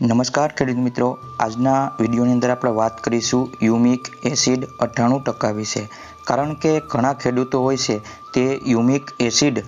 નમસ્કાર, ખેડૂત મિત્રો. આજના વિડીયોની અંદર આપણે વાત કરીશું યુમિક એસિડ અઠ્ઠાણું ટકા વિશે. કારણ કે ઘણા ખેડૂતો હોય છે તે યુમિક એસિડ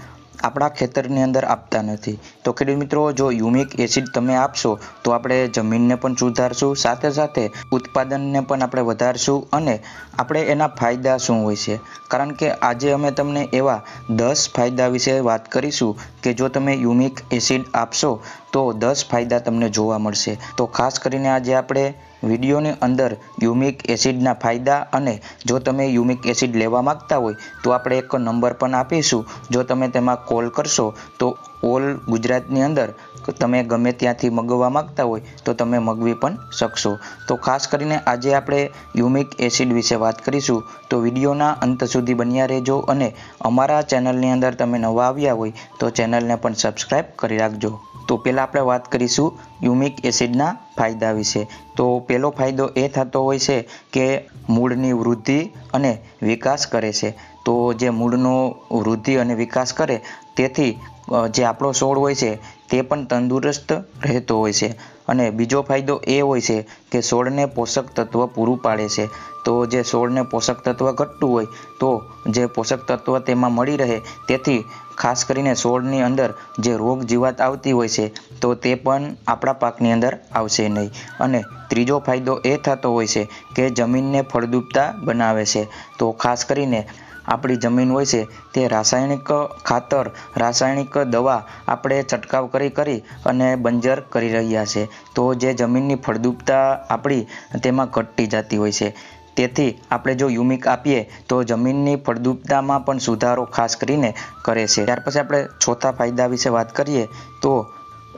આપણા ખેતરની અંદર આપતા નથી. તો ખેડૂત મિત્રો, જો યુમિક એસિડ તમે આપશો, તો આપણે જમીનને પણ સુધારશું, સાથે સાથે ઉત્પાદનને પણ આપણે વધારશું અને આપણે એના ફાયદા શું હોય છે. કારણ કે આજે અમે તમને એવા દસ ફાયદા વિશે વાત કરીશું કે જો તમે યુમિક એસિડ આપશો, તો દસ ફાયદા તમને જોવા મળશે. તો ખાસ કરીને આજે આપણે વિડીયોની અંદર યુમિક એસિડના ફાયદા અને જો તમે યુમિક એસિડ લેવા માગતા હોય, તો આપણે એક નંબર પણ આપીશું. જો તમે તેમાં કોલ કરશો, તો ઓલ ગુજરાતની અંદર તમે ગમે ત્યાંથી મગવવા માંગતા હોય, તો તમે મગવી પણ શકશો. તો ખાસ કરીને આજે આપણે યુમિક એસિડ વિશે વાત કરીશું. તો વિડીયોના અંત સુધી બન્યા રહેજો અને અમારા ચેનલની અંદર તમે નવા આવ્યા હોય, તો ચેનલને પણ સબસ્ક્રાઈબ કરી રાખજો. તો પહેલાં આપણે વાત કરીશું યુમિક એસિડના ફાયદા વિશે. તો પહેલો ફાયદો એ થતો હોય છે કે મૂળની વૃદ્ધિ અને વિકાસ કરે છે. તો જે મૂળનો વૃદ્ધિ અને વિકાસ કરે, તેથી જે આપણો છોડ હોય છે, તે પણ તંદુરસ્ત રહેતો હોય છે. અને બીજો ફાયદો એ હોય છે કે છોડને પોષક તત્વ પૂરું પાડે છે. તો જે છોડને પોષક તત્વ ઘટતું હોય, તો જે પોષક તત્વ તેમાં મળી રહે, તેથી ખાસ કરીને છોડની અંદર જે રોગ જીવાત આવતી હોય છે, તો તે પણ આપણા પાકની અંદર આવશે નહીં. અને ત્રીજો ફાયદો એ થતો હોય છે કે જમીનને ફળદ્રુપતા બનાવે છે. તો ખાસ કરીને આપણી જમીન હોય છે, તે રાસાયણિક ખાતર, રાસાયણિક દવા આપણે છંટકાવ કરી કરી અને બંજર કરી રહ્યા છે. તો જે જમીનની ફળદ્રુપતા આપણી, તેમાં ઘટતી જતી હોય છે. તેથી આપણે જો યુમિક આપીએ, તો જમીનની ફળદ્રુપતામાં પણ સુધારો ખાસ કરીને કરે છે. ત્યાર પછી આપણે ચોથા ફાયદા વિશે વાત કરીએ, તો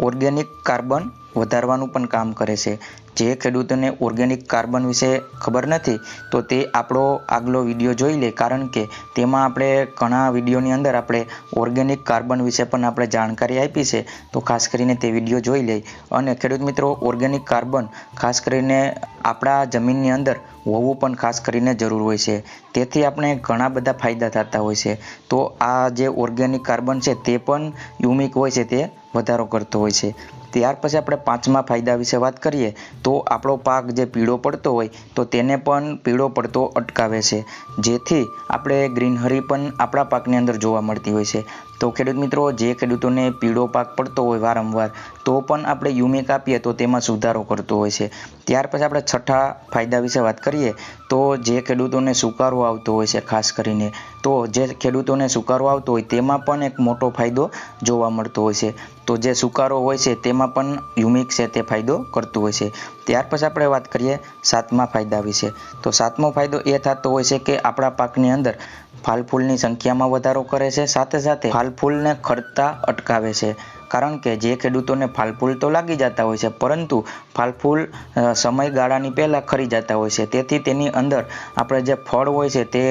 ઓર્ગેનિક કાર્બન વધારવાનું પણ કામ કરે છે. જે ખેડૂતોને ઓર્ગેનિક કાર્બન વિશે ખબર નથી, તો તે આપણો આગલો વીડિયો જોઈ લે. કારણ કે તેમાં આપણે ઘણા વિડીયોની અંદર આપણે ઓર્ગેનિક કાર્બન વિશે પણ આપણે જાણકારી આપી છે. તો ખાસ કરીને તે વીડિયો જોઈ લે. અને ખેડૂત મિત્રો ઓર્ગેનિક કાર્બન ખાસ કરીને આપણા જમીનની અંદર હોવું પણ ખાસ કરીને જરૂર હોય છે. તેથી આપણે ઘણા બધા ફાયદા થતા હોય છે. તો આ જે ઓર્ગેનિક કાર્બન છે તે પણ યુમિક હોય છે, તે વધારો કરતો હોય છે. ત્યાર પછી આપણે પાંચમા ફાયદા વિશે વાત કરીએ. તો આપણો પાક જે પીળો પડતો હોય તો તેને પણ પીળો પડતો અટકાવે છે. જેથી આપણે ગ્રીનહરી પણ આપણા પાકની અંદર જોવા મળતી હોય છે. તો ખેડૂત મિત્રો, જે ખેડૂતોને પીળો પાક પડતો હોય વારંવાર, તો પણ આપણે યુમિક આપીએ તો તેમાં સુધારો કરતો હોય છે. ત્યાર પછી આપણે છઠ્ઠા ફાયદા વિશે વાત કરીએ, તો જે ખેડૂતોને સુકારો આવતો હોય છે, ખાસ કરીને, તો જે ખેડૂતોને સુકારો આવતો હોય તેમાં પણ એક મોટો ફાયદો જોવા મળતો હોય છે. તો જે સુકારો હોય છે તેમાં પણ યુમિક છે તે ફાયદો કરતું હોય છે. ત્યાર પછી આપણે વાત કરીએ સાતમા ફાયદા વિશે. તો સાતમો ફાયદો એ થતો હોય છે કે આપણા પાકની અંદર ફાલફૂલની સંખ્યામાં વધારો કરે છે. સાથે સાથે ફાલફૂલને ખરતા અટકાવે છે. કારણ કે જે ખેડૂતોને ફાલફૂલ તો લાગી જતા હોય છે, પરંતુ ફાલફૂલ સમયગાળાની પહેલાં ખરી જતા હોય છે. તેથી તેની અંદર આપણે જે ફળ હોય છે તે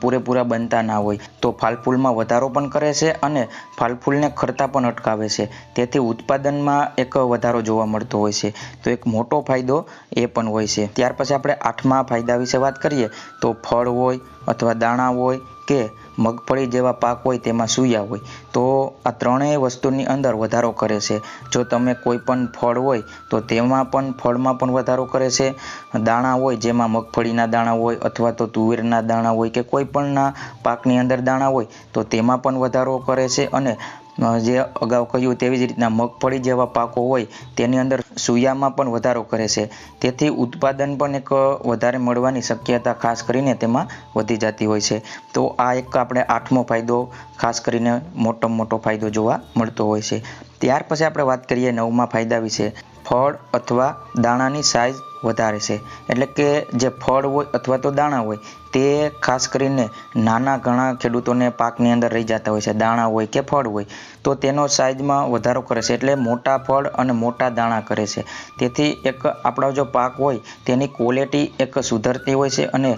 પૂરેપૂરા બનતા ના હોય. તો ફાલફૂલમાં વધારો પણ કરે છે અને ફાલફૂલને ખરતા પણ અટકાવે છે. તેથી ઉત્પાદનમાં એક વધારો જોવા મળતો હોય છે. તો એક મોટો ફાયદો એ પણ હોય છે. ત્યાર પછી આપણે આઠમા ફાયદા વિશે વાત કરીએ. તો ફળ હોય અથવા દાણા હોય કે મગફળી જેવા પાક હોય તેમાં સૂયા હોય, તો આ ત્રણેય વસ્તુની અંદર વધારો કરે છે. જો તમે કોઈ પણ ફળ હોય, તો તેમાં પણ ફળમાં પણ વધારો કરે છે. દાણા હોય, જેમાં મગફળીના દાણા હોય, અથવા તો તુવેરના દાણા હોય કે કોઈ પણના પાકની અંદર દાણા હોય, તો તેમાં પણ વધારો કરે છે અને જે અગાઉ કહ્યું તેવી જ રીતના મગફળી જેવા પાકો હોય તેની અંદર સૂયામાં પણ વધારો કરે છે. તેથી ઉત્પાદન પણ એક વધારે મળવાની શક્યતા ખાસ કરીને તેમાં વધી જતી હોય છે. તો આ એક આપણે આઠમો ફાયદો ખાસ કરીને મોટો મોટો ફાયદો જોવા મળતો હોય છે. ત્યાર પછી આપણે વાત કરીએ નવમા ફાયદા વિશે. ફળ અથવા દાણાની સાઇઝ વધારે છે. એટલે કે જે ફળ હોય અથવા તો દાણા હોય, તે ખાસ કરીને નાના ઘણા ખેડૂતોને પાકની અંદર રહી જતા હોય છે. દાણા હોય કે ફળ હોય તો તેનો સાઇઝમાં વધારો કરે છે એટલે મોટા ફળ અને મોટા દાણા કરે છે. તેથી એક આપણો જો પાક હોય, તેની ક્વોલિટી એક સુધરતી હોય છે અને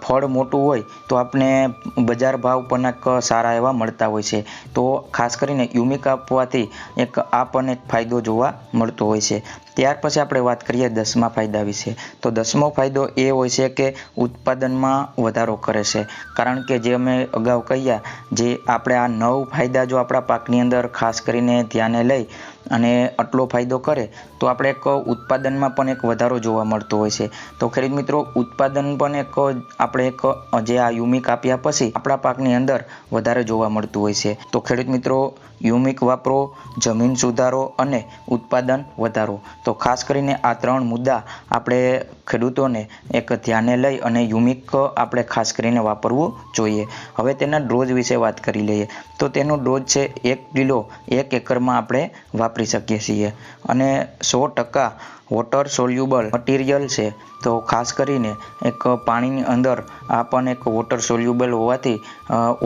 ફળ મોટું હોય, તો આપણે બજાર ભાવ પણ એક સારા એવા મળતા હોય છે. તો ખાસ કરીને યુમિક આપવાથી એક આપણને ફાયદો જોવા મળતો હોય છે. ત્યાર પછી આપણે વાત કરીએ દસમા ફાયદા વિશે. તો દસમો ફાયદો એ હોય છે કે ઉત્પાદનમાં વધારો કરે છે. કારણ કે જે અમે અગાઉ કહ્યા, જે આપણે આ નવ ફાયદા જો આપણા પાકની અંદર ખાસ કરીને ધ્યાને લઈ અને આટલો ફાયદો કરે, તો આપણે એક ઉત્પાદનમાં પણ એક વધારો જોવા મળતો હોય છે. તો ખેડૂત મિત્રો, ઉત્પાદન પણ એક, આપણે એક, જે આ યુમિક આપ્યા પછી આપણા પાકની અંદર વધારે જોવા મળતું હોય છે. તો ખેડૂત મિત્રો, યુમિક વાપરો, જમીન સુધારો અને ઉત્પાદન વધારો. તો ખાસ કરીને આ ત્રણ મુદ્દા આપણે ખેડૂતોને એક ધ્યાને લઈ અને યુમિક આપણે ખાસ કરીને વાપરવું જોઈએ. હવે તેના ડોઝ વિશે વાત કરી લઈએ. તો તેનો ડોઝ છે એક કિલો, એક એકરમાં આપણે વાપરી શકીએ છીએ. અને સો ટકા વોટર સોલ્યુબલ મટીરિયલ છે. તો ખાસ કરીને એક પાણીની અંદર આ પણ એક વોટર સોલ્યુબલ હોવાથી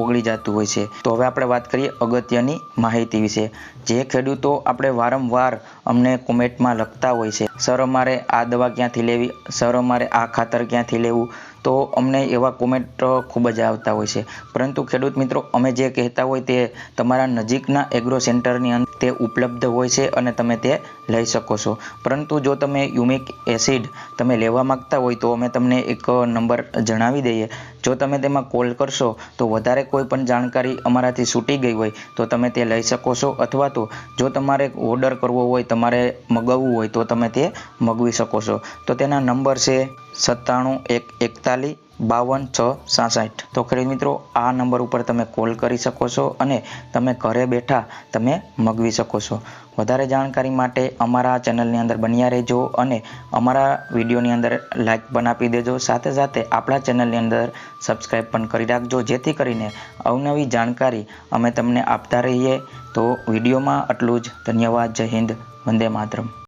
ઓગળી જતું હોય છે. તો હવે આપણે વાત કરીએ અગત્યની માહિતી વિશે. જે ખેડૂતો આપણે વારંવાર અમને કોમેન્ટમાં લખતા હોય છે, સર, અમારે આ દવા ક્યાંથી લેવી? સર, અમારે આ ખાતર ક્યાંથી લેવું? તો અમને એવા કોમેન્ટ ખૂબ જ આવતા હોય છે. પરંતુ ખેડૂત મિત્રો, અમે જે કહેતા હોય તે તમારા નજીકના એગ્રો સેન્ટરની અંદર તે ઉપલબ્ધ હોય છે અને તમે તે લઈ શકો છો. પરંતુ જો તમે યુમિક એસિડ તમે લેવા માંગતા હોય તો અમે તમને એક નંબર જણાવી દઈએ. જો તમે તેમાં કોલ કરશો, તો વધારે કોઈ પણ જાણકારી અમારાથી છૂટી ગઈ હોય, તો તમે તે લઈ શકો છો. અથવા તો જો તમારે ઓર્ડર કરવો હોય, તમારે મગાવવું હોય, તો તમે તે મગવી શકો છો. તો તેના નંબર છે સત્તાણું, એક એકતાલીસ, બાવન, છ, સાસઠ. તો ખરીદ મિત્રો, આ નંબર ઉપર તમે કોલ કરી શકો છો અને તમે ઘરે બેઠા તમે મગવી શકો છો. વધારે જાણકારી માટે અમારા ચેનલની અંદર બન્યા રહેજો અને અમારા વિડીયોની અંદર લાઇક પણ આપી દેજો. સાથે સાથે આપણા ચેનલની અંદર સબસ્ક્રાઈબ પણ કરી રાખજો. જેથી કરીને અવનવી જાણકારી અમે તમને આપતા રહીએ. તો વિડીયોમાં આટલું જ. ધન્યવાદ. જય હિન્દ. વંદે માતરમ.